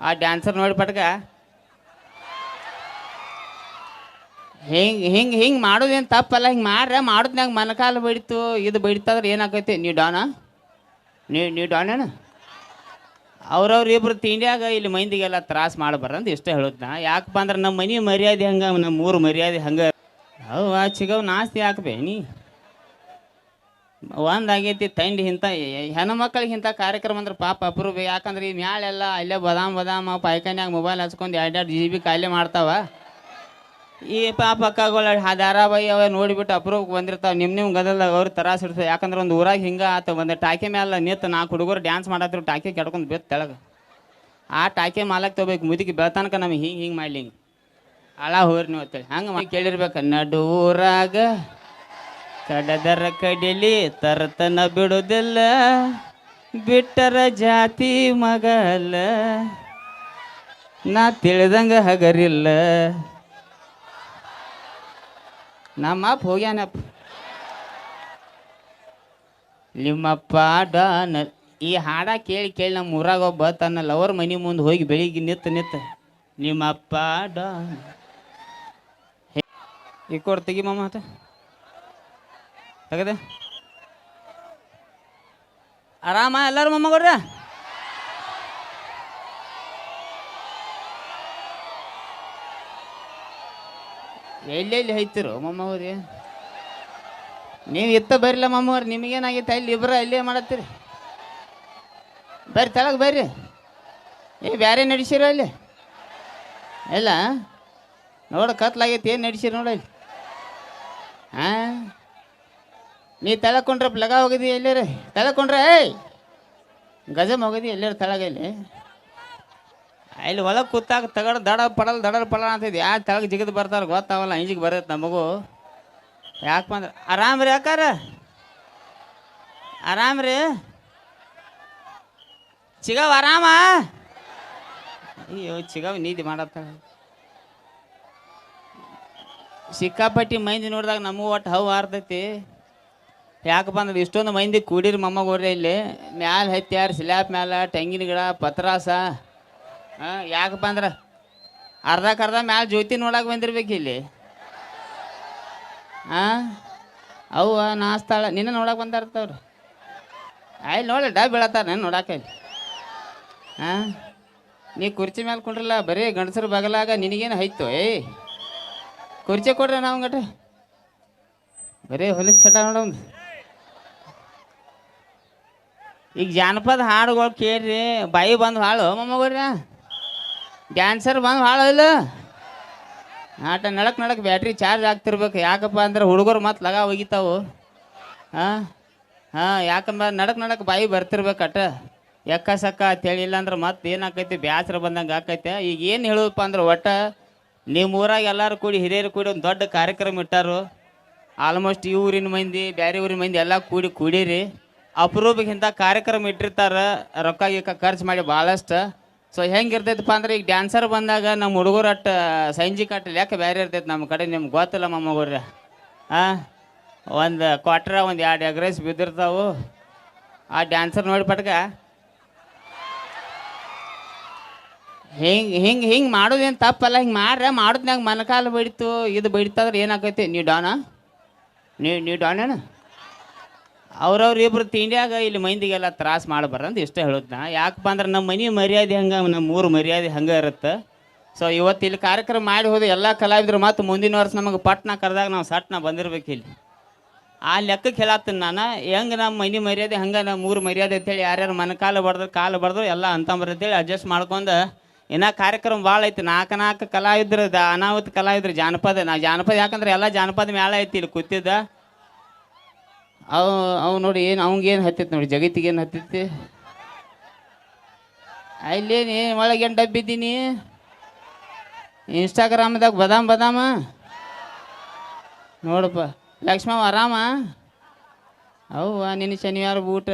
ಆ ಡ್ಯಾನ್ಸರ್ ನೋಡಿ ಪಟ್ಕ. ಹಿಂಗೆ ಹಿಂಗೆ ಹಿಂಗೆ ಮಾಡೋದೇನು ತಪ್ಪಲ್ಲ, ಹಿಂಗೆ ಮಾಡ್ರೆ ಮಾಡೋದ್ನಾಗ ಮನಕಾಲ ಬಡಿತು, ಇದು ಬಡಿತಂದ್ರೆ ಏನಾಕೈತಿ ನೀವು ಡಾನ? ನೀವು ನೀ ಡಾನೇನ? ಅವ್ರವ್ರ ಇಬ್ರು ತಿಂಡಿಯಾಗ ಇಲ್ಲಿ ಮಂದಿಗೆಲ್ಲ ತ್ರಾಸ ಮಾಡಬಾರ್ದು ಇಷ್ಟ ಹೇಳೋದು ನಾ. ಯಾಕಪ್ಪ ಅಂದ್ರೆ ನಮ್ಮ ಮನೆ ಮರ್ಯಾದೆ ಹಂಗೆ ನಮ್ಮ ಊರು ಮರ್ಯಾದೆ ಹಂಗೆ. ಅವು ಚಿಗವ್, ನಾಸ್ತಿ ಹಾಕ್ಬೇ ನೀ. ಒಂದಾಗೈತಿ ತಂಡಿ ಇಂಥ ಹೆಣ್ಣು ಮಕ್ಕಳಿಗೆ ಇಂಥ ಕಾರ್ಯಕ್ರಮ ಅಂದ್ರೆ ಪಾಪ ಅಪರೂಪ. ಯಾಕಂದ್ರೆ ಈ ಮ್ಯಾಳೆಲ್ಲ ಅಲ್ಲೇ ಬದಾಮ್, ಬದಾಮ ಪಾಯ್ಕನ್ಯಾಗ ಮೊಬೈಲ್ ಹಚ್ಕೊಂಡು ಎರಡು ಎರಡು ಜಿ ಬಿ ಕಾಯಿಲೆ ಮಾಡ್ತಾವ. ಈ ಪಾಪ ಅಕ್ಕಗಳ ಧಾರಾವಾಹಿ ಅವ ನೋಡಿಬಿಟ್ಟು ಅಪರೂಪಕ್ಕೆ ಬಂದಿರ್ತಾವೆ. ನಿಮ್ಮ ನಿಮ್ಮ ಗದಲ್ದಾಗ ಅವ್ರು ತರಾಸ ಇರ್ತದೆ ಯಾಕಂದ್ರೆ ಒಂದು ಊರಾಗ ಹಿಂಗೆ ಆತ. ಒಂದು ಟಾಕೆ ಮ್ಯಾಲ ನಿಂತು ನಾಲ್ಕು ಹುಡುಗರು ಡ್ಯಾನ್ಸ್ ಮಾಡತ್ರು, ಟಾಕೆ ಕೆಡ್ಕೊಂಡು ಬಿತ್ತು ತೆಳಗೆ. ಆ ಟಾಕೆ ಮಾಲಕ್ ತಗೋಬೇಕು, ಮುದುಕಿ ಬೆಳ್ತಾನಕ ನಮಗೆ ಹಿಂಗೆ ಹಿಂಗೆ ಮಾಡ್ಲಿ ಹಿಂಗೆ ಅಳ ಹೋರಿ ನೀವು ಅಂತೇಳಿ. ಹಂಗೆ ಕೇಳಿರ್ಬೇಕು, ನಡು ಊರಾಗ ಕಡದರ ಕಡಿಲಿ ತರತನ ಬಿಡುದಿಲ್ಲ, ಬಿಟ್ಟರ ಜಾತಿ ಮಗಲ್ಲ. ನಾ ತಿಳಿದಂಗ ಹಗರಿಲ್ಲ. ನಮ್ಮಪ್ಪ ಹೋಗ್ಯಾನಪ್ಪ. ನಿಮ್ಮಪ್ಪ ಡಾನ, ಈ ಹಾಡ ಕೇಳಿ ಕೇಳಿ ನಮ್ಮ ಊರಾಗ ಒಬ್ಬ ತನ್ನ ಲವರ್ ಮನಿ ಮುಂದೆ ಹೋಗಿ ಬೆಳಿಗ್ಗೆ ನಿತ್ತ ನಿತ್ತ ನಿಮ್ಮಪ್ಪ ಡಾನ್. ಈ ಕೊಡ್ ತೆಗಿ ತೆಗದೆ ಆರಾಮ ಎಲ್ಲರೂ ಎಲ್ಲಿ ಎಲ್ಲೆಲ್ಲಿ ಹೈತಿರು ಮೊಮ್ಮವ್ರಿ ನೀವು ಇತ್ತ ಬರ್ರಿಲ್ಲ ಮಮ್ಮವ್ರು ನಿಮಗೇನಾಗೈತೆ? ಅಲ್ಲಿ ಇಬ್ಬರ ಅಲ್ಲೇ ಮಾಡತ್ತೀರಿ. ಬರ್ರಿ, ತೆಳಗೆ ಬರ್ರಿ. ಏ ಬೇರೆ ನಡೆಸಿರೋ ಅಲ್ಲಿ? ಇಲ್ಲ ನೋಡ, ಕತ್ಲಾಗೈತಿ, ಏನು ನಡೆಸಿರಿ ನೋಡ ಇಲ್ಲಿ ಹಾಂ ನೀ ತಳಕೊಂಡ್ರೆ ಪ್ಲಗ ಹೋಗಿದಿ ಎಲ್ಲರ? ತಳಕೊಂಡ್ರೆ, ಏಯ್! ಗಜಮ್ ಹೋಗಿದಿ ತಳಗ ತೆಳಗಲ್ಲಿ? ಅಲ್ಲಿ ಹೊಲ ಕೂತಾಗ ತಗಡ ದಡ ಪಡಲ್ ದಡ ಪಡಲ್ ಅಂತಿದ್ದೆ. ಯಾ ತೆಳಗೆ ಜಿಗಿದು ಬರ್ತಾರ ಗೊತ್ತಾವಲ್ಲ ಇಂಜಿಗೆ ಬರುತ್ತೆ ನಮಗೂ. ಯಾಕೆ ಬಂದ್ರೆ? ಆರಾಮ್ ರೀ ಯಾಕಾರ ಆರಾಮ್ ರೀ? ಚಿಗವ್ ಆರಾಮ? ಅಯ್ಯೋ, ಚಿಗವ್ ನೀತಿ ಮಾಡತ್ತ ಸಿಕ್ಕಾಪಟ್ಟಿ ಮೈಂದಿ ನೋಡಿದಾಗ ನಮಗೂ ಒಟ್ಟು ಹೌ ಹಾರ್ತೈತಿ. ಯಾಕಪ್ಪ ಅಂದ್ರೆ ಇಷ್ಟೊಂದು ಮಂದಿ ಕೂಡಿರಿ ಮೊಮ್ಮಗೋರಿ ಇಲ್ಲಿ, ಮ್ಯಾಲ ಹತ್ಯಾರ ಸ್ಲ್ಯಾಬ್ ಮ್ಯಾಲ, ತೆಂಗಿನ ಗಿಡ, ಪತ್ರಾಸ, ಹಾಂ, ಯಾಕಪ್ಪ ಅಂದ್ರೆ ಅರ್ಧಕ್ಕರ್ಧ ಮ್ಯಾಲ ಜ್ಯೋತಿ ನೋಡಕ್ಕೆ ಬಂದಿರ್ಬೇಕು ಇಲ್ಲಿ. ಹಾಂ, ಅವು ನಾಸ್ತಾಳ ನಿನ್ನ ನೋಡಕ್ಕೆ ಬಂದಿರ್ತಾವ್ರಿ ಆಯ್ ನೋಡಿ ಡಾ ಬೀಳತ್ತಾರ ನಾನು ನೋಡಕ್ಕೆ ಇಲ್ಲಿ. ಹಾಂ, ನೀ ಕುರ್ಚಿ ಮೇಲೆ ಕುಂಡ್ರಲ್ಲ, ಬರೀ ಗಂಡಸರು ಬಗಲಾಗ ನಿನಗೇನು ಹೈತು ಏಯ್ ಕುರ್ಚಿ ಕೊಡ್ರಿ ನಾವು ಗಟ್ಟ ಬರೀ ಹೊಲಸ್ ಚಟ ನೋಡೊಂದು ಈಗ ಜಾನಪದ ಹಾಡುಗಳು ಕೇಳ್ರಿ, ಬಾಯಿ ಬಂದು ಹಾಳು ಮೊಮ್ಮಗೋರ್ಯ ಡ್ಯಾನ್ಸರ್ ಬಂದು ಹಾಳು ಇಲ್ಲ? ಆಟ ನಡಕ್ ನಡಕ್ ಬ್ಯಾಟ್ರಿ ಚಾರ್ಜ್ ಆಗ್ತಿರ್ಬೇಕು. ಯಾಕಪ್ಪ ಅಂದ್ರೆ ಹುಡುಗರು ಮತ್ತೆ ಲಗ ಒಗಿತಾವು. ಹಾಂ ಹಾಂ ಯಾಕಂದ್ರೆ ನಡಕ್ ನಡಕ್ ಬಾಯಿ ಬರ್ತಿರ್ಬೇಕು ಅಟ ಎಕ್ಕ ಸಕ್ಕ ಇಲ್ಲ ಅಂದ್ರೆ ಮತ್ತೆ ಏನಾಕೈತಿ, ಬ್ಯಾಸ್ರ ಬಂದಂಗೆ ಆಕೈತೆ. ಈಗ ಏನು ಹೇಳೋದಪ್ಪ ಅಂದ್ರೆ ಒಟ್ಟ ನಿಮ್ಮ ಊರಾಗ ಎಲ್ಲರೂ ಕೂಡಿ, ಹಿರಿಯರು ಕೂಡಿ ಒಂದು ದೊಡ್ಡ ಕಾರ್ಯಕ್ರಮ ಇಟ್ಟಾರು. ಆಲ್ಮೋಸ್ಟ್ ಈ ಊರಿನ ಮಂದಿ ಬೇರೆ ಊರಿನ ಮಂದಿ ಎಲ್ಲ ಕೂಡಿ ಕೂಡಿರಿ. ಅಪರೂಪಕ್ಕೆ ಇಂಥ ಕಾರ್ಯಕ್ರಮ ಇಟ್ಟಿರ್ತಾರೆ, ರೊಕ್ಕ ಗಿಕ್ಕ ಖರ್ಚು ಮಾಡಿ ಭಾಳಷ್ಟು ಸೊ ಹೆಂಗೆ ಇರ್ತೈತಪ್ಪ ಅಂದ್ರೆ ಈಗ ಡ್ಯಾನ್ಸರ್ ಬಂದಾಗ ನಮ್ಮ ಹುಡುಗರು ಅಟ್ಟ, ಸಂಜಿ ಕಟ್ಟ ಯಾಕೆ ಬೇರೆ ಇರ್ತೈತೆ ನಮ್ಮ ಕಡೆ, ನಿಮ್ಗೆ ಗೊತ್ತಿಲ್ಲ ಮೊಮ್ಮಗವ್ರೆ ಹಾಂ ಒಂದು ಕ್ವಾಟ್ರ ಒಂದು ಎರಡು ಎಗ್ರೆಸ್ ಬಿದ್ದಿರ್ತಾವು. ಆ ಡ್ಯಾನ್ಸರ್ ನೋಡಿ ಪಟ್ಕ. ಹಿಂಗೆ ಹಿಂಗೆ ಹಿಂಗೆ ಮಾಡೋದೇನು ತಪ್ಪಲ್ಲ, ಹಿಂಗೆ ಮಾಡ್ರೆ ಮಾಡೋದ್ನಾಗ ಮನಕಾಲು ಬಡಿತು ಇದು ಬಡಿತಂದ್ರೆ ಏನಾಕೈತಿ? ನೀವು ಡಾನ? ನೀವು ನೀವು ಡಾನೇನ? ಅವ್ರವ್ರ ಇಬ್ರು ತಿಂಡ್ಯಾಗ ಇಲ್ಲಿ ಮಂದಿಗೆಲ್ಲ ತ್ರಾಸ ಮಾಡಬಾರ್ದು ಇಷ್ಟ ಹೇಳೋದು ನಾ. ಯಾಕಪ್ಪ ಅಂದ್ರೆ ನಮ್ಮ ಮನೆ ಮರ್ಯಾದೆ ಹಂಗೆ ನಮ್ಮ ಊರು ಮರ್ಯಾದೆ ಹಂಗೆ ಇರುತ್ತೆ. ಸೊ ಇವತ್ತು ಇಲ್ಲಿ ಕಾರ್ಯಕ್ರಮ ಮಾಡಿ ಹೋದ ಎಲ್ಲ ಕಲಾವಿದರು ಮತ್ತು ಮುಂದಿನ ವರ್ಷ ನಮಗೆ ಪಟ್ನ ಕರೆದಾಗ ನಾವು ಸಟ್ನ ಬಂದಿರ್ಬೇಕು ಇಲ್ಲಿ. ಆ ಲೆಕ್ಕಕ್ಕೆ ಹೇಳತ್ತೀನಿ ನಾನು, ಹೆಂಗೆ ನಮ್ಮ ಮನೆ ಮರ್ಯಾದೆ ಹಂಗೆ ನಮ್ಮ ಊರು ಮರ್ಯಾದೆ ಅಂತೇಳಿ ಯಾರ್ಯಾರು ಮನಕಾಲ ಬಡ್ದ್ರು ಕಾಲು ಬಡ್ದ್ರು ಎಲ್ಲ ಅಂತ ಅಂತೇಳಿ ಅಡ್ಜಸ್ಟ್ ಮಾಡ್ಕೊಂಡು ಇನ್ನ ಕಾರ್ಯಕ್ರಮ ಭಾಳ ಐತಿ. ನಾಲ್ಕು ನಾಲ್ಕು ಕಲಾವಿದ್ರು ಅನಾಹುತ ಕಲಾವಿದ್ರು ಜಾನಪದ ನಾ ಜಾನಪದ ಯಾಕಂದ್ರೆ ಎಲ್ಲ ಜಾನಪದ ಮೇಳ ಐತಿ ಇಲ್ಲಿ ಕೂತಿದ್ದ ಅವು, ಅವ್ ನೋಡಿ ಏನು ಅವಂಗೇನು ಹತ್ತೈತೆ ನೋಡಿ, ಜಗತ್ತಿಗೆ ಏನು ಹತ್ತೈತಿ ಅಲ್ಲೇನು ಒಳಗೆ ಏನು ಡಬ್ಬಿದ್ದೀನಿ ಇನ್ಸ್ಟಾಗ್ರಾಮ್ದಾಗ ಬದಾಮ್ ಬದಾಮ? ನೋಡಪ್ಪ ಲಕ್ಷ್ಮಮ್ಮ ಆರಾಮ? ಅವ್ವ ನಿನ್ನ ಶನಿವಾರ ಬೂಟ.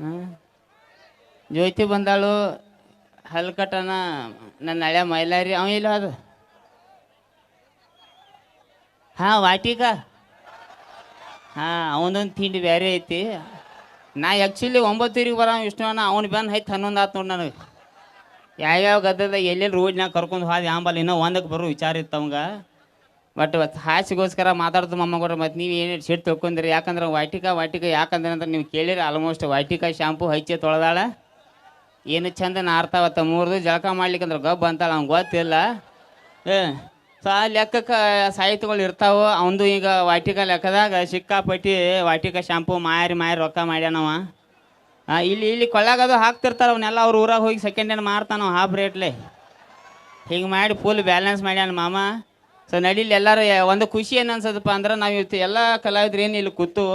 ಹಾಂ? ಜ್ಯೋತಿ ಬಂದಾಳು, ಹಲ್ಕಟನ, ನನ್ನ ಹಳೆ ಮೈಲಾರಿ, ಅವ ಇಲ್ಲ ಅದು ಹಾಂ ವಾಟಿಕ ಹಾಂ, ಅವನೊಂದು ತಿಂಡಿ ಬೇರೆ ಐತಿ. ನಾ ಆ್ಯಕ್ಚುಲಿ ಒಂಬತ್ತೂರಿಗೆ ಬರೋ ಅಣ್ಣ, ಅವ್ನು ಬಂದು ಹೈತ್ ಹನ್ನೊಂದು ಆತು ನೋಡಿ ನನಗೆ. ಯಾವ್ಯಾವ ಗದ್ದದ ಎಲ್ಲೆಲ್ಲಿ ರೋಡ್ನಾಗ ಕರ್ಕೊಂಡು ಹೋದ ಆಂಬಲ್ ಇನ್ನೂ ಒಂದಕ್ಕೆ ಬರೋ ವಿಚಾರ ಇತ್ತು ಅವಂಗ. ಬಟ್ ಹಾಸಿಗೋಸ್ಕರ ಮಾತಾಡ್ದು ಕೂಡ ಮತ್ತು ನೀವು ಏನು ಸಿಟ್ಟು ತಿಳ್ಕೊಂಡ್ರಿ ಯಾಕಂದ್ರೆ ವಾಟಿಕ ವಾಟಿಕ ಯಾಕಂದ್ರೆ ಅಂದ್ರೆ ನೀವು ಕೇಳಿರಿ ಆಲ್ಮೋಸ್ಟ್ ವಾಟಿಕ ಶಾಂಪು ಹಚ್ಚಿ ತೊಳೆದಾಳ. ಏನು ಚಂದ ನಾರ್ತಾವತ್ತ ಮೂರ್ದು ಜಳಕ ಮಾಡ್ಲಿಕ್ಕಂದ್ರೆ ಗಬ್ಬ ಅಂತಾಳ ಅವ್ನು ಗೊತ್ತಿಲ್ಲ. ಸೊ ಆ ಲೆಕ್ಕಕ್ಕೆ ಸಾಹಿತ್ಯಗಳು ಇರ್ತಾವ, ಅವಂದು ಈಗ ವಾಟಿಕ ಲೆಕ್ಕದಾಗ ಸಿಕ್ಕಾಪಟ್ಟಿ ವಾಟಿಕ ಶಾಂಪು ಮಾರಿ ಮಾರಿ ರೊಕ್ಕ ಮಾಡ್ಯಾನವ. ಇಲ್ಲಿ ಇಲ್ಲಿ ಕೊಳ್ಳಾಗದು ಹಾಕ್ತಿರ್ತಾರೆ ಅವನ್ನೆಲ್ಲ ಅವ್ರ ಊರಾಗ ಹೋಗಿ ಸೆಕೆಂಡ್ ಹ್ಯಾಂಡ್ ಮಾರ್ತಾನವ ಹಾಫ್ ರೇಟ್ಲೆ ಹಿಂಗೆ ಮಾಡಿ ಫುಲ್ ಬ್ಯಾಲೆನ್ಸ್ ಮಾಡ್ಯಾನ ಮಾಮ. ಸೊ ನಡೀಲಿ ಎಲ್ಲರೂ ಒಂದು ಖುಷಿ ಏನು ಅನ್ಸದಪ್ಪ ಅಂದ್ರೆ ನಾವು ಇವತ್ತು ಎಲ್ಲ ಕಲಾವಿದ್ರು ಏನು ಇಲ್ಲಿ ಕೂತು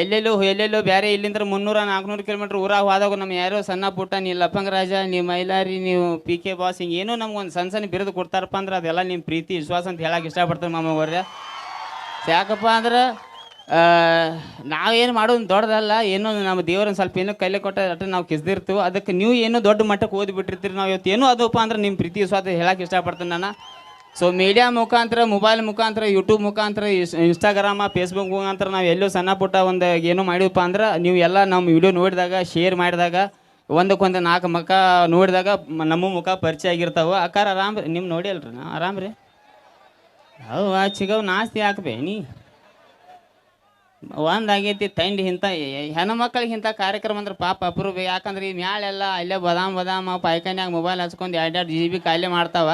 ಎಲ್ಲೆಲ್ಲೋ ಎಲ್ಲೆಲ್ಲೋ ಬೇರೆ ಇಲ್ಲಿಂದ ಮುನ್ನೂರ, ನಾಲ್ಕುನೂರು ಕಿಲೋಮೀಟ್ರ್ ಊರಾಗ ಹೋದಾಗ ನಮ್ಮ ಯಾರೋ ಸಣ್ಣ ಪುಟ್ಟ, ನೀ ಲಪ್ಪಂಗ ರಾಜ ನೀವು ಮೈಲಾರಿ, ನೀವು ಪಿ ಕೆ ಬಾಸ್ ಹಿಂಗೆ ಏನೋ ನಮ್ಗೆ ಒಂದು ಸಣ್ಣ ಸಣ್ಣ ಬಿರುದು ಕೊಡ್ತಾರಪ್ಪ ಅಂದ್ರೆ ಅದೆಲ್ಲ ನಿಮ್ಮ ಪ್ರೀತಿ, ವಿಶ್ವಾಸ ಅಂತ ಹೇಳಕ್ಕೆ ಇಷ್ಟಪಡ್ತಾರೆ ಮಾಮ ಅವ್ರೆ. ಯಾಕಪ್ಪ ಅಂದ್ರೆ ನಾವೇನು ಮಾಡೋದು ದೊಡ್ಡದಲ್ಲ, ಏನೋ ನಮ್ಮ ದೇವ್ರನ್ನ ಸ್ವಲ್ಪ ಏನೋ ಕೈಲಿ ಕೊಟ್ಟ ಅಟ್ಟ ನಾವು ಕಿಸ್ದಿರ್ತೀವಿ. ಅದಕ್ಕೆ ನೀವು ಏನೋ ದೊಡ್ಡ ಮಟ್ಟಕ್ಕೆ ಓದಿಬಿಟ್ಟಿರ್ತೀರಿ. ನಾವು ಇವತ್ತು ಏನೋ ಅದಪ್ಪ ಅಂದ್ರೆ ನಿಮ್ಮ ಪ್ರೀತಿ, ವಿಶ್ವಾಸ ಹೇಳಕ್ಕೆ ಇಷ್ಟಪಡ್ತೀನಿ ನಾನು. ಸೊ ಮೀಡಿಯಾ ಮುಖಾಂತರ ಮೊಬೈಲ್ ಮುಖಾಂತರ ಯೂಟ್ಯೂಬ್ ಮುಖಾಂತರ ಇನ್ಸ್ಟಾಗ್ರಾಮ ಫೇಸ್ಬುಕ್ ಮುಖಾಂತರ ನಾವು ಎಲ್ಲೋ ಸಣ್ಣ ಪುಟ್ಟ ಒಂದು ಏನೋ ಮಾಡಿವಪ್ಪ ಅಂದ್ರೆ ನೀವು ಎಲ್ಲ ನಮ್ಮ ವಿಡಿಯೋ ನೋಡಿದಾಗ ಶೇರ್ ಮಾಡಿದಾಗ, ಒಂದಕ್ಕೊಂದು ನಾಲ್ಕು ಮುಖ ನೋಡಿದಾಗ ನಮ್ಮ ಮುಖ ಪರಿಚಯ ಆಗಿರ್ತಾವೆ. ಅಕ್ಕಾರ, ಆರಾಮ್ ನಿಮ್ಮ ನೋಡಿ ಅಲ್ರಿ ನಾ ಆರಾಮ್ ರೀ? ಅವು ಚಿಗವ್ ನಾಸ್ತಿ ಹಾಕ್ಬೇ ನೀ. ಒಂದಾಗೈತಿ ತಂಡಿ ಇಂಥ ಹೆಣ್ಣು ಮಕ್ಕಳಿಗೆ ಇಂಥ ಕಾರ್ಯಕ್ರಮ ಅಂದ್ರೆ ಪಾಪ ಅಪರೂಪ. ಯಾಕಂದ್ರೆ ಈ ಮ್ಯಾಳೆಲ್ಲ ಅಲ್ಲೇ ಬದಾಮ್, ಬದಾಮ ಪಾಯ್ಕನ್ಯಾಗ ಮೊಬೈಲ್ ಹಚ್ಕೊಂಡು ಎರಡು ಎರಡು ಜಿ ಬಿ ಕಾಯಿಲೆ ಮಾಡ್ತಾವ.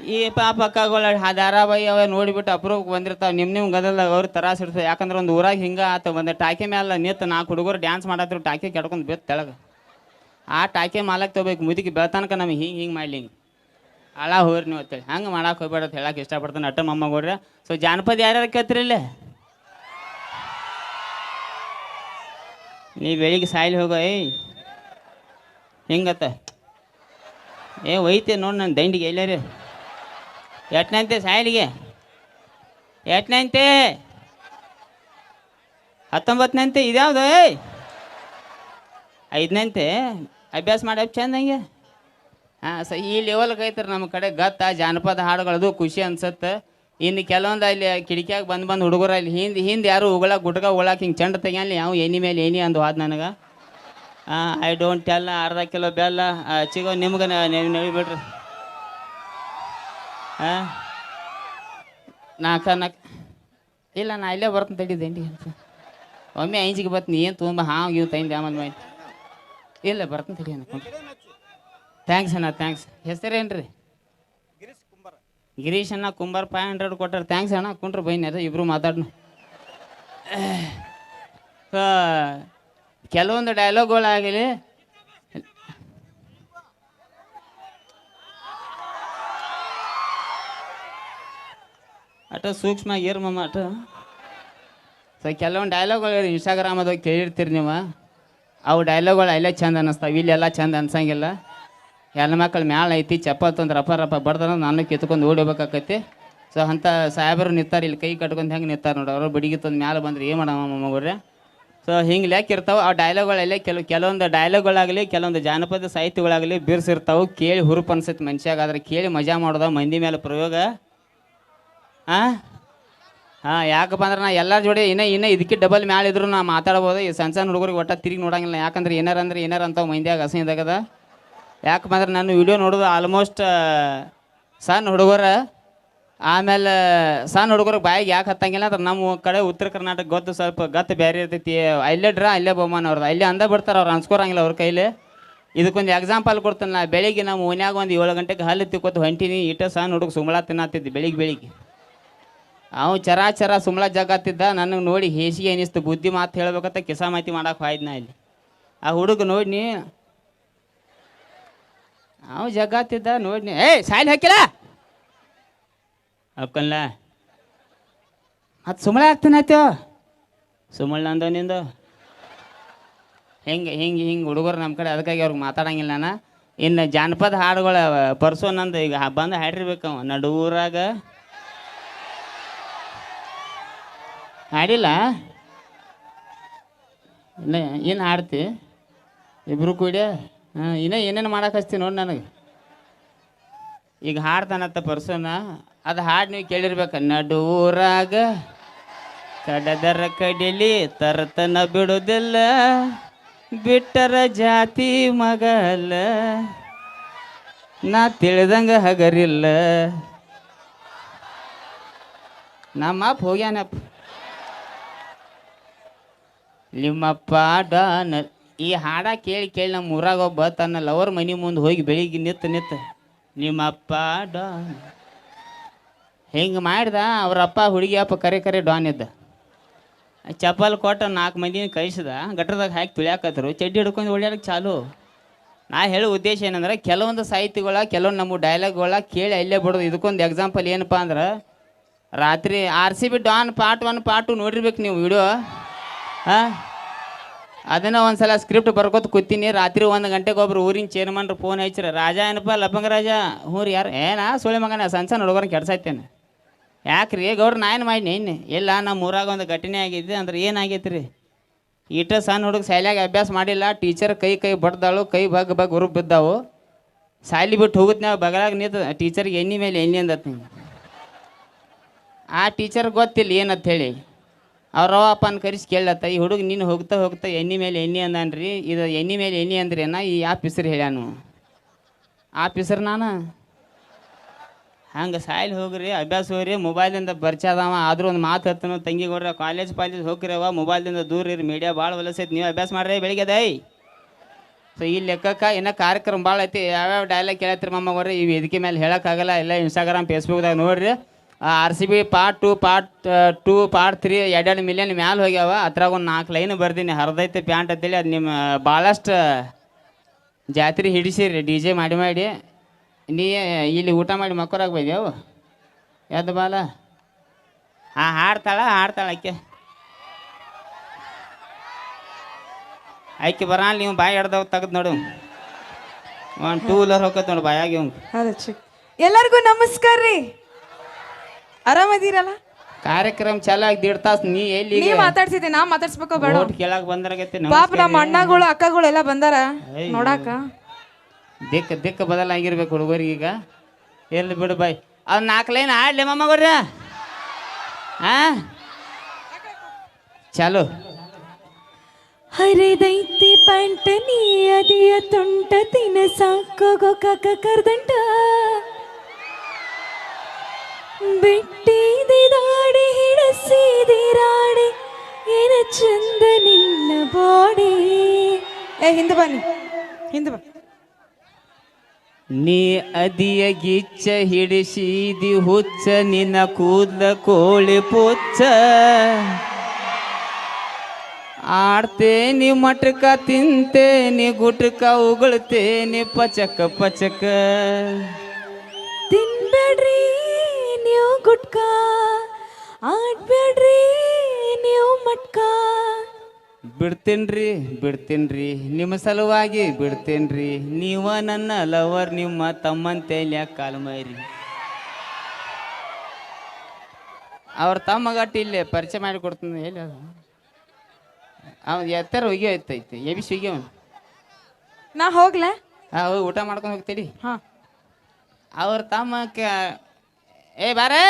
ಈ ಪಾಪ ಅಕ್ಕಗಳ ಧಾರಾವಾಹಿ ಅವ ನೋಡಿಬಿಟ್ಟು ಅಪ್ರೂಪಕ್ಕೆ ಬಂದಿರ್ತಾವೆ. ನಿಮ್ಮ ನಿಮ್ಮ ಗದಲ್ದಾಗ ಅವ್ರು ತರಾಸ ಯಾಕಂದ್ರೆ ಒಂದು ಊರಾಗ ಹಿಂಗೆ ಆತ. ಒಂದು ಟಾಕೆ ಮೇಲೆ ನಿಂತು ನಾಲ್ಕು ಹುಡುಗರು ಡ್ಯಾನ್ಸ್ ಮಾಡಾದ್ರು ಟಾಕೆ ಕೆಡ್ಕೊಂಡು ಬಿತ್ತು ತೆಳಗೆ. ಆ ಟಾಕೆ ಮಾಲಕ್ ತಗೋಬೇಕು. ಮುದುಕಿ ಬೆಳ್ತಾನಕ ನಮಗೆ ಹಿಂಗೆ ಹಿಂಗೆ ಮಾಡಲಿ ಹಿಂಗೆ ಅಳ ಹೋಗ್ರಿ ನೀವು ಅಂತೇಳಿ. ಹಂಗೆ ಮಾಡಕ್ಕೆ ಹೋಗ್ಬೇಡ ಅಂತ ಹೇಳಕ್ಕೆ ಇಷ್ಟಪಡ್ತಾನೆ. ಅಟ್ಟ ಮೊಮ್ಮಗೌಡ್ರೆ ಸೊ ಜಾನಪದ ಯಾರ್ಯಾರು ಕೇಳ್ತೀರಿ ಇಲ್ಲೇ ನೀ ಬೆಳಿಗ್ಗೆ ಸಾಯ್ಲಿ ಹೋಗೋ, ಏಯ್. ಹಿಂಗತ್ತ. ಏ, ಒಯ್ತೆ ನೋಡಿ ನನ್ನ ದಂಡಿಗೆ ಎಲ್ಲಾರಿ. ಎಟ್ನಂತೆ ಸಾಯಲಿಗೆ? ಎಟ್ನಂತೆ? ಹತ್ತೊಂಬತ್ತನಂತೆ ಇದ್ಯಾವ್ದು? ಏಯ್! ಐದನಂತೆ? ಅಭ್ಯಾಸ ಮಾಡಿ ಚಂದ ಹಂಗೆ? ಹಾಂ, ಸ ಈ ಲೆವೆಲ್ಗೆ ಐತ್ರಿ ನಮ್ಮ ಕಡೆ. ಗತ್ತ, ಜಾನಪದ ಹಾಡುಗಳದು ಖುಷಿ ಅನ್ಸತ್ತೆ. ಇನ್ನು ಕೆಲವೊಂದು ಅಲ್ಲಿ ಕಿಟಕಿಯಾಗ ಬಂದು ಬಂದು ಹುಡುಗರು ಅಲ್ಲಿ ಹಿಂದೆ ಹಿಂದೆ ಯಾರು ಉಗಳ ಗುಟ್ಕ ಉಳಾಕ ಹಿಂಗೆ ಚಂಡ ತೆಗಿಯಲ್ಲಿ ಯಾವ ಎನಿ ಮೇಲೆ ಏನಿ ಅಂದು ಹೋದ್ ನನಗೆ ಐ ಡೋಂಟ್ ಟೆಲ್ ಅರ್ಧ ಕಿಲೋ ಬೆಲ್ಲ. ಚಿಗೋ, ನಿಮ್ಗೆ ನೆವಿ ಬಿಡ್ರಿ ನಾಲ್ಕ ನಾಲ್ಕು ಇಲ್ಲ, ನಾ ಇಲ್ಲೇ ಬರ್ತೀನಿ ತಡಿ ದಂಡಿ ಅಂತ. ಒಮ್ಮೆ ಐಂಜಿಗೆ ಬರ್ತೀನಿ ಏನು ತುಂಬ ಹಾಂ ಇವ್ ತಂದೆ ಆಮೇಲೆ ಮಾಡಿ. ಇಲ್ಲ ಬರ್ತೀನಿ ತಡಿ ಅನ್ಕೊಂಡು. ಥ್ಯಾಂಕ್ಸ್ ಅಣ್ಣ ಥ್ಯಾಂಕ್ಸ್ ಹೆಸರೇನು ರೀ ಗಿರೀಶ್ ಅಣ್ಣ, ಕುಂಬಾರ್ ಫೈವ್ ಹಂಡ್ರೆಡ್ ಕೊಟ್ಟಾರೆ. ಥ್ಯಾಂಕ್ಸ್ ಅಣ್ಣ ಕುಂಟ್ರು ಬೈನ್ಯಾರ, ಇಬ್ರು ಮಾತಾಡ್ನು. ಕೆಲವೊಂದು ಡೈಲಾಗ್ಗಳಾಗಲಿ ಅಟ ಸೂಕ್ಷ್ಮ, ಏರ್ಮ ಮಾಟ. ಸೊ ಕೆಲವೊಂದು ಡೈಲಾಗ್ಗಳು ಇನ್ಸ್ಟಾಗ್ರಾಮದಾಗ ಕೇಳಿರ್ತೀರಿ ನೀವು. ಅವು ಡೈಲಾಗ್ಗಳು ಅಲ್ಲೇ ಚಂದ ಅನ್ನಿಸ್ತಾವೆ ಇಲ್ಲೆಲ್ಲ ಚಂದ ಅನ್ಸಂಗಿಲ್ಲ. ಮಕ್ಕಳು ಮ್ಯಾಲ ಐತಿ ಚಪ್ಪತ್ತೊಂದು ರಪ್ಪ ರಪ್ಪ ಬಡ್ದಾರ ನಾನು ಕಿತ್ಕೊಂಡು ಓಡಿಬೇಕಾಕೈತಿ. ಸೊ ಅಂಥ ಸಾಹೇಬರು ನಿಂತಾರೆ, ಇಲ್ಲಿ ಕೈ ಕಟ್ಕೊಂಡು ಹೆಂಗೆ ನಿಂತಾರೆ ನೋಡಿ ಅವರು, ಬಿಡಿಗೆ ತಂದು ಮ್ಯಾಲೆ ಬಂದ್ರೆ ಏನು ಮಾಡೋಣ ಮಮ್ಮಗವ್ರೆ ಸೊ ಹಿಂಗೆ ಲೆಕ್ಕ ಇರ್ತಾವೆ, ಆ ಡೈಲಾಗ್ಗಳಲ್ಲೇ ಕೆಲವು ಕೆಲವೊಂದು ಡೈಲಾಗ್ಗಳಾಗಲಿ ಕೆಲವೊಂದು ಜಾನಪದ ಸಾಹಿತ್ಯಗಳಾಗಲಿ ಬಿರ್ಸಿರ್ತಾವೆ, ಕೇಳಿ ಹುರುಪು ಅನ್ಸುತ್ತೆ ಮನುಷ್ಯಾಗಾದ್ರೆ ಕೇಳಿ ಮಜಾ ಮಾಡೋದ ಮಂದಿ ಮೇಲೆ ಪ್ರಯೋಗ. ಹಾಂ ಹಾಂ, ಯಾಕಪ್ಪ ಅಂದ್ರೆ ನಾ ಎಲ್ಲರ ಜೋಡಿ ಇನ್ನೂ ಇನ್ನೂ ಇದಕ್ಕೆ ಡಬಲ್ ಮ್ಯಾಲ ಇದ್ರು ನಾ ಮಾತಾಡ್ಬೋದು. ಈ ಸಣ್ಣ ಸಣ್ಣ ಹುಡುಗರಿಗೆ ಒಟ್ಟ ತಿರುಗಿ ನೋಡಂಗಿಲ್ಲ. ಯಾಕಂದ್ರೆ ಏನಾರ ಅಂದ್ರೆ ಏನಾರ ಅಂತ ಮೈಂದ್ಯಾಗ ಹಸಿ ಇದಾಗದ. ಯಾಕಪ್ಪ ಅಂದ್ರೆ ನಾನು ವಿಡಿಯೋ ನೋಡೋದು ಆಲ್ಮೋಸ್ಟ್ ಸಣ್ಣ ಹುಡುಗರ. ಆಮೇಲೆ ಸಣ್ಣ ಹುಡುಗರಿಗೆ ಬಾಯಿಗೆ ಯಾಕೆ ಹತ್ತಂಗಿಲ್ಲ ಅಂದ್ರೆ ನಮ್ಮ ಕಡೆ ಉತ್ತರ ಕರ್ನಾಟಕ ಗೊತ್ತು ಸ್ವಲ್ಪ ಗತ್ತು ಬೇರೆ ಇರ್ತೈತಿ. ಅಲ್ಲೇ ಡ್ರಾ, ಅಲ್ಲೇ ಬಹುಮಾನ ಅವ್ರದ್ದು ಅಲ್ಲೇ ಅಂದ ಬಿಡ್ತಾರೆ ಅವ್ರು, ಅನ್ಸ್ಕೊರಂಗಿಲ್ಲ ಅವ್ರ ಕೈಲಿ. ಇದಕ್ಕೊಂದು ಎಕ್ಸಾಂಪಲ್ ಕೊಡ್ತೀನಿ ನಾ ಬೆಳಿಗ್ಗೆ ನಮ್ಮ ಓನ್ಯಾಗ ಒಂದು ಏಳು ಗಂಟೆಗೆ ಹಲ್ಲು ತಿಕ್ಕೋತ ಹೊಂಟೀನಿ. ಇಟ್ಟ ಸಣ್ಣ ಹುಡುಗ ಸುಮಳ ತಿನ್ನತ್ತಿದ್ದೆ ಬೆಳಿಗ್ಗೆ ಬೆಳಿಗ್ಗೆ. ಅವ ಚರಾಚರ ಚರ ಸುಮ್ಳ ಜಗತ್ತಿದ್ದ ನನಗೆ ನೋಡಿ ಹೇಸಿಗೆ ಅನಿಸ್ತು. ಬುದ್ಧಿ ಮಾತು ಹೇಳ್ಬೇಕಂತ ಕಿಸ ಮಾಹಿತಿ ಮಾಡಕ್ಕೆ ಹೋಯ್ದು ನಾ ಇಲ್ಲಿ. ಆ ಹುಡುಗ ನೋಡ್ನಿ ಅವ ಜಗತ್ತಿದ್ದ ನೋಡ್ನಿ ಏಯ್ ಸಾಯಿಲ್ ಹಾಕಿಲ್ಲ? ಹಾಕಲ್ಲ ಮತ್ತೆ ಸುಮ್ಮಳೆ ಆಯ್ತು? ಸುಮ್ಮಳ ನಂದು ನಿಂದು. ಹಿಂಗೆ ಹಿಂಗೆ ಹಿಂಗೆ ಹುಡುಗರು ನಮ್ಮ ಕಡೆ ಅದಕ್ಕಾಗಿ ಅವ್ರಿಗೆ ಮಾತಾಡಂಗಿಲ್ಲ ನಾನು. ಇನ್ನು ಜಾನಪದ ಹಾಡುಗಳ ಪರ್ಸೋ ನಂದು ಈಗ ಬಂದು ಹಾಡಿರ್ಬೇಕು ನಡುವೂರಾಗ ಹಾಡಿಲ್ಲ? ಇಲ್ಲ ಏನು ಹಾಡ್ತಿ? ಇಬ್ಬರು ಕೂಡ? ಹಾಂ, ಇನ್ನೂ ಏನೇನು ಮಾಡಕ್ಕೆ ಹಚ್ತಿ ನೋಡಿ ನನಗೆ. ಈಗ ಹಾಡ್ತಾನತ್ತ ಪರ್ಸನ ಅದು ಹಾಡು ನೀವು ಕೇಳಿರ್ಬೇಕು. ನಡೂರಾಗ ಕಡದರ ಕಡಿಲಿ ತರತನ ಬಿಡೋದಿಲ್ಲ. ಬಿಟ್ಟರ ಜಾತಿ ಮಗಲ್ಲ. ನಾ ತಿಳಿದಂಗೆ ಹಗರಿಲ್ಲ. ನಮ್ಮ ಅಪ್ಪ ಹೋಗ್ಯಾನಪ್ಪ. ನಿಮ್ಮಪ್ಪ ಡಾನ್ ಈ ಹಾಡ ಕೇಳಿ ಕೇಳಿ ನಮ್ಮ ಊರಾಗ ಒಬ್ಬ ತನ್ನ ಲವರ್ ಮನಿ ಮುಂದೆ ಹೋಗಿ ಬೆಳಿಗ್ಗೆ ನಿತ್ತು ನಿತ್ತ ನಿಮ್ಮಪ್ಪ ಡಾನ್. ಹಿಂಗೆ ಮಾಡ್ದ ಅವರಪ್ಪ ಹುಡುಗಿ ಅಪ್ಪ ಕರೆ ಕರೆ ಡಾನ್ ಇದ್ದ. ಚಪ್ಪಲ್ ಕೊಟ್ಟ ನಾಲ್ಕು ಮಂದಿನ ಕಳಿಸಿದ ಗಟ್ಟರದಾಗ ಹಾಕಿ ತುಳಿಯಾಕತ್ರು, ಚಡ್ಡಿ ಹಿಡ್ಕೊಂಡು ಓಡ್ಯಾಡಕ್ಕೆ ಚಾಲು. ನಾ ಹೇಳೋ ಉದ್ದೇಶ ಏನಂದ್ರೆ, ಕೆಲವೊಂದು ಸಾಹಿತ್ಯಗಳ ಕೆಲವೊಂದು ನಮ್ಮ ಡೈಲಾಗ್ಗಳ ಕೇಳಿ ಅಲ್ಲೇ ಬಿಡೋದು. ಇದಕ್ಕೊಂದು ಎಕ್ಸಾಂಪಲ್ ಏನಪ್ಪ ಅಂದ್ರೆ, ರಾತ್ರಿ R C B Don part one, part two ನೋಡಿರ್ಬೇಕು ನೀವು ವಿಡಿಯೋ ಹಾಂ? ಅದನ್ನ ಒಂದ್ಸಲ ಸ್ಕ್ರಿಪ್ಟ್ ಬರ್ಕೋತ ಕೂತೀನಿ. ರಾತ್ರಿ ಒಂದು ಗಂಟೆಗೆ ಒಬ್ರು ಊರಿನ ಚೇರ್ಮನ್ರು ಫೋನ್ ಹಚ್ಚಿರ. ರಾಜ ಏನಪ್ಪ ಲಪಂಗ ರಾಜ? ಹ್ಞೂ ರೀ ಯಾರು ಏನಾ ಸುಳಿ ಮಗನ ಸಣ್ಣ ಸಣ್ಣ ಹುಡುಗರನ್ನ ಕೆಡ್ಸಾಯ್ತೇನೆ ಯಾಕ್ರಿ? ಗೌರ್ ನಾ ಏನು ಮಾಡಿ ನಿನ್ನೆ ಇಲ್ಲ, ನಮ್ಮ ಊರಾಗ ಒಂದು ಘಟನೆ ಆಗಿದೆ ಅಂದ್ರೆ ಏನಾಗೈತೆ ರೀ ಈಟ ಸಣ್ಣ ಹುಡುಗ ಶಾಲ್ಯಾಗ ಅಭ್ಯಾಸ ಮಾಡಿಲ್ಲ. ಟೀಚರ್ ಕೈ ಕೈ ಬಡ್ದಾಳು, ಕೈ ಬಗ್ ಬಗ್ ಉರುಬ್ ಬಿದ್ದಾವು. ಶಾಲಿ ಬಿಟ್ಟು ಹೋಗುತ್ತೆ ನಾವು ಬಗಲಾಗ ನಿಂತ ಟೀಚರ್ಗೆ ಎಣ್ಣೆ ಮೇಲೆ ಎಣ್ಣೆ ಅಂದತ್ ಆ ಟೀಚರ್ ಗೊತ್ತಿಲ್ಲ ಏನಂತ ಹೇಳಿ. ಅವ್ರ ಅಪ್ಪನ ಕರೆಸಿ ಕೇಳತ್ತ ಈ ಹುಡುಗ ನೀನು ಹೋಗ್ತಾ ಹೋಗ್ತಾ ಎಣ್ಣೆ ಮೇಲೆ ಎಣ್ಣೆ ಅಂದಾನ್ರಿ, ಇದು ಎಣ್ಣೆ ಮೇಲೆ ಎಣ್ಣೆ ಅಂದ್ರೇನ, ಈ ಆಫೀಸರ್ ಹೆಸರು ಹೇಳ್ಯಾನು. ಆಪ್ ನಾನು? ಹಂಗೆ ಸಾಯಿಲ್ ಹೋಗ್ರಿ, ಅಭ್ಯಾಸ ಹೋಗ್ರಿ ಮೊಬೈಲಿಂದ ಬರ್ಚಾದವ, ಆದ್ರೂ ಒಂದು ಮಾತು ಹತ್ತನು, ತಂಗಿ ಕೊಡ್ರಿ ಕಾಲೇಜ್ ಪಾಲೇಜ್ ಹೋಗ್ರಿವ ಮೊಬೈಲಿಂದ ದೂರ ಇರಿ ಮೀಡಿಯಾ ಭಾಳ ಹೊಲಸೈತಿ ನೀವು ಅಭ್ಯಾಸ ಮಾಡ್ರಿ, ಬೆಳಿಗ್ಗೆ ದೈ ಸೊ, ಈ ಲೆಕ್ಕಕ್ಕೆ ಇನ್ನ ಕಾರ್ಯಕ್ರಮ ಭಾಳ ಐತಿ, ಯಾವ್ಯಾವ ಡೈಲಾಗ್ ಕೇಳತ್ತಿರಿ ಮಮ್ಮಗೋರಿ ಈ ವೇದಿಕೆ ಮೇಲೆ ಹೇಳೋಕ್ಕಾಗಲ್ಲ, ಎಲ್ಲ ಇನ್ಸ್ಟಾಗ್ರಾಮ್ ಫೇಸ್ಬುಕ್ದಾಗ ನೋಡ್ರಿ. R C B part two part two part three ಎರಡೆರಡು ಮಿಲಿಯನ್ ಮ್ಯಾಲೆ ಹೋಗ್ಯಾವ. ಅದ್ರಾಗ ಒಂದು ನಾಲ್ಕು ಲೈನ್ ಬರ್ದೀನಿ. ಹರಿದೈತೆ ಪ್ಯಾಂಟ್ ಅಂತೇಳಿ. ಅದು ನಿಮ್ಮ ಭಾಳಷ್ಟು ಜಾತ್ರೆ ಹಿಡಿಸಿರಿ. ಡಿ ಜೆ ಮಾಡಿ ಮಾಡಿ. ನೀ ಇಲ್ಲಿ ಊಟ ಮಾಡಿ ಮಕ್ಕರಾಗ ಬೈದೇವು ಎದ್ದು ಬಾಲ. ಹಾಂ ಹಾಡ್ತಾಳ ಹಾಡ್ತಾಳ ಆಕೆ. ಆಕೆ ಬರಲ್ಲ ನೀವು ಬಾಯಿ ಹಿಡ್ದವ್ ತೆಗ್ದು ನೋಡು. ಒಂದು ಟೂ ವೀಲರ್ ಹೋಗತ್ ನೋಡು ಬಾಯಾಗಿ ಎಲ್ಲರಿಗೂ ನಮಸ್ಕಾರ ರೀ. ಆರಾಮದೀರಲ್ಲ? ಕಾರ್ಯಕ್ರಮ ಚಾಲಾಗಿ ದೇಡ್ ತಾಸು ನೀ ಎಲ್ಲಿ ನೀ ಮಾತಾಡ್ಸಿದ್ದೆ ನಾ ಮಾತಾಡ್ಸ್ಬೇಕೋ ಬೇಡ. ಓಟ್ ಕೇಳಕ್ ಬಂದ್ರಾಗೈತೆ ಪಾಪ ನಮ್ಮ ಅಣ್ಣಗಳು ಅಕ್ಕಗಳು ಎಲ್ಲ ಬಂದಾರ ನೋಡಾಕ. ದಿಕ್ಕ ದಿಕ್ಕ ಬದಲಾಗಿರ್ಬೇಕು ಹುಡುಗರಿಗೆ ಈಗ. ಎಲ್ಲಿ ಬಿಡು ಬಾಯ್. ಅವ್ ನಾಲ್ಕು ಲೈನ್ ಆಡ್ಲಿ ಮಮ್ಮಗೋರ್ರ ಹಾ ಚಾಲು. ಹರಿದೈತಿ ಪಂಟ ನೀ ಅದಿಯ ತುಂಟ ತಿನ ಸಾಕೋಗೋ ಕಾಕ ಕರ್ದಂಟ. ಬಿಟ್ಟಿದಿ ದಾಡಿ, ಹಿಡಸಿದಿ ರಾಡಿ, ಏನ ಚಂದ ನಿನ್ನ ಬಾಡಿ. ಏ, ಹಿಂದೆ ಬನ್ನಿ, ಹಿಂದೆ ಬಾ ನೀ ಅದಿಯ ಗಿಚ್ಚ ಹಿಡಿಸಿದಿ ಹುಚ್ಚ, ನಿನ್ನ ಕೂದ್ಲ ಕೋಳಿ ಪುಚ್ಚ. ಆಡ್ತೇನಿ ಮಟಕ, ತಿಂತೇನಿ ಗುಟಕ, ಉಗುಳ್ತೇನಿ ಪಚಕ ಪಚಕ. ಬಿಡ್ತೇನ್ರಿ ಬಿಡ್ತೇನ್ರಿ. ನಿಮ್ಮ ಸಲುವಾಗಿ ಬಿಡ್ತೇನ್ರಿ. ನೀವ ನನ್ನ ಲವರ್ ನಿಮ್ಮ ತಮ್ಮಂತೆ ಕಾಲು ಮೈರಿ ಅವ್ರ ತಮ್ಮ ಗಟ್ಟಿ ಇಲ್ಲೇ ಪರಿಚಯ ಮಾಡಿ ಕೊಡ್ತೀನಿ ಹೇಳಿ ಅದು. ಅವ್ನು ಎತ್ತರ ಹೋಗಿ ಐತೈತಿ ಎ ಬಿ ಅವನು. ನಾ ಹೋಗ್ಲಾ? ಹಾಂ ಹೋಗಿ ಊಟ ಮಾಡ್ಕೊಂಡು ಹೋಗ್ತೀರಿ? ಹಾಂ. ಅವ್ರ ತಮ್ಮ ಕ ಏ ಬಾರೇ!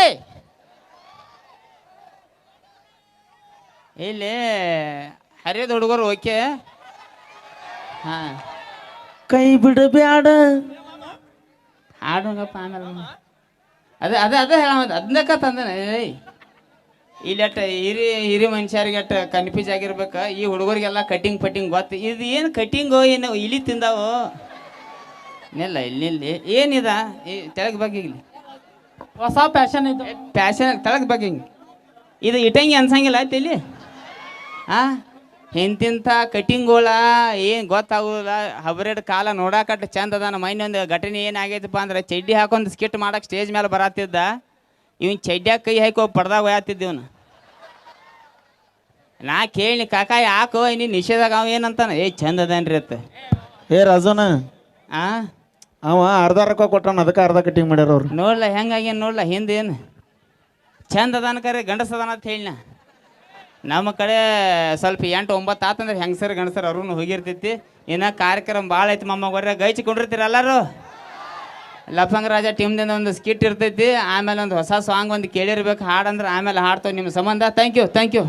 ಇಲ್ಲಿ ಹರಿಯದ ಹುಡುಗರು ಓಕೆ? ಹಾಂ. ಕೈ ಬಿಡಬೇಡ ಹಾಡುಗಪ್ಪ ಆಮೇಲೆ. ಅದೇ ಅದೇ ಅದೇ ಹೇಳ ಅದನ್ನಕ್ಕ ತಂದನೆ ಏಯ್. ಇಲ್ಲಿ ಅಟ್ಟ ಹಿರಿ ಹಿರಿ ಮನುಷ್ಯರಿಗೆ ಅಟ್ಟ ಕನ್ಫ್ಯೂಸ್ ಆಗಿರ್ಬೇಕು. ಈ ಹುಡುಗರಿಗೆಲ್ಲ ಕಟಿಂಗ್ ಪಟ್ಟಿಂಗ್ ಗೊತ್ತು. ಇದು ಏನು ಕಟಿಂಗು ಏನು ಇಲಿ ತಿಂದಾವು? ನಿಲ್ಲ ಇಲ್ಲಿ ಇಲ್ಲಿ ಏನಿದ? ಈ ತೆಳಗ್ ಬಗ್ಗೆ ಇಲ್ಲಿ. ಹೊಸ ಫ್ಯಾಷನ್ ಇದು. ಪ್ಯಾಶನ್ ತೆಳಗ್ ಬಗ್ಗೆ ಹಿಂಗೆ. ಇದು ಇಟಂಗಿ ಅನ್ಸಂಗಿಲ್ಲ ಆಯ್ತು ಇಲ್ಲಿ? ಆ? ಇಂತಿಂಥ ಕಟಿಂಗ್ಗಳ ಏನು ಗೊತ್ತಾಗೋದಿಲ್ಲ. ಹಬ್ರೆಡ್ ಕಾಲ ನೋಡಾಕಟ್ಟು ಚಂದ ಅದ ನಮ್ಮ ಇನ್ನೊಂದು ಘಟನೆ ಏನಾಗೈತಪ್ಪ ಅಂದ್ರೆ ಚಡ್ಡಿ ಹಾಕೊಂಡು ಸ್ಕಿಟ್ ಮಾಡಕ್ಕೆ ಸ್ಟೇಜ್ ಮೇಲೆ ಬರತ್ತಿದ್ದ ಇವನ್ ಚಡ್ಡ್ಯಾಗ ಕೈ ಹಾಕಿ ಪಡ್ದಾಗ ಒಯ್ಯಾತಿದ್ದ ಇವನು. ನಾ ಕೇಳಿ ಕಾಕ ಯಾಕೋ ನೀ ನಿಷೇಧಾಗ ಅವ ಏನಂತಾನ? ಏ ಚಂದ ಅದಾನ್ರಿ ಅತ್ತ. ಏ ರಾಜನ ಆ? ಅವ ಅರ್ಧ ರೊಕ್ಕ ಕೊಟ್ಟಾನ ಅದಕ್ಕೆ ಅರ್ಧ ಕಟಿಂಗ್ ಮಾಡ್ಯಾರ ಅವ್ರು. ನೋಡ್ಲ ಹೆಂಗಾಗ್ಯಾನ ನೋಡ್ಲ ಹಿಂದೇನು? ಚಂದ ಅದಾನ ಕರೆ ಗಂಡಸದನ ಅಂತ ಹೇಳಿನ. ನಮ್ಮ ಕಡೆ ಸ್ವಲ್ಪ ಎಂಟು ಒಂಬತ್ತು ಆತಂದ್ರೆ ಹೆಂಗಸರು ಗಂಡಸರು ಅವ್ರೂ ಹೋಗಿರ್ತೈತಿ. ಇನ್ನು ಕಾರ್ಯಕ್ರಮ ಭಾಳ ಐತಿ ಗೈಚಿ ಕೊಂಡಿರ್ತೀರ ಎಲ್ಲರೂ? ಲಫಂಗ್ ರಾಜ ಟೀಮ್ದಿಂದ ಒಂದು ಸ್ಕಿಟ್ ಇರ್ತೈತಿ, ಆಮೇಲೆ ಒಂದು ಹೊಸ ಸಾಂಗ್ ಒಂದು ಕೇಳಿರ್ಬೇಕು, ಹಾಡಂದ್ರೆ ಆಮೇಲೆ ಹಾಡ್ತಾವೆ ನಿಮ್ಮ ಸಂಬಂಧ. Thank you thank you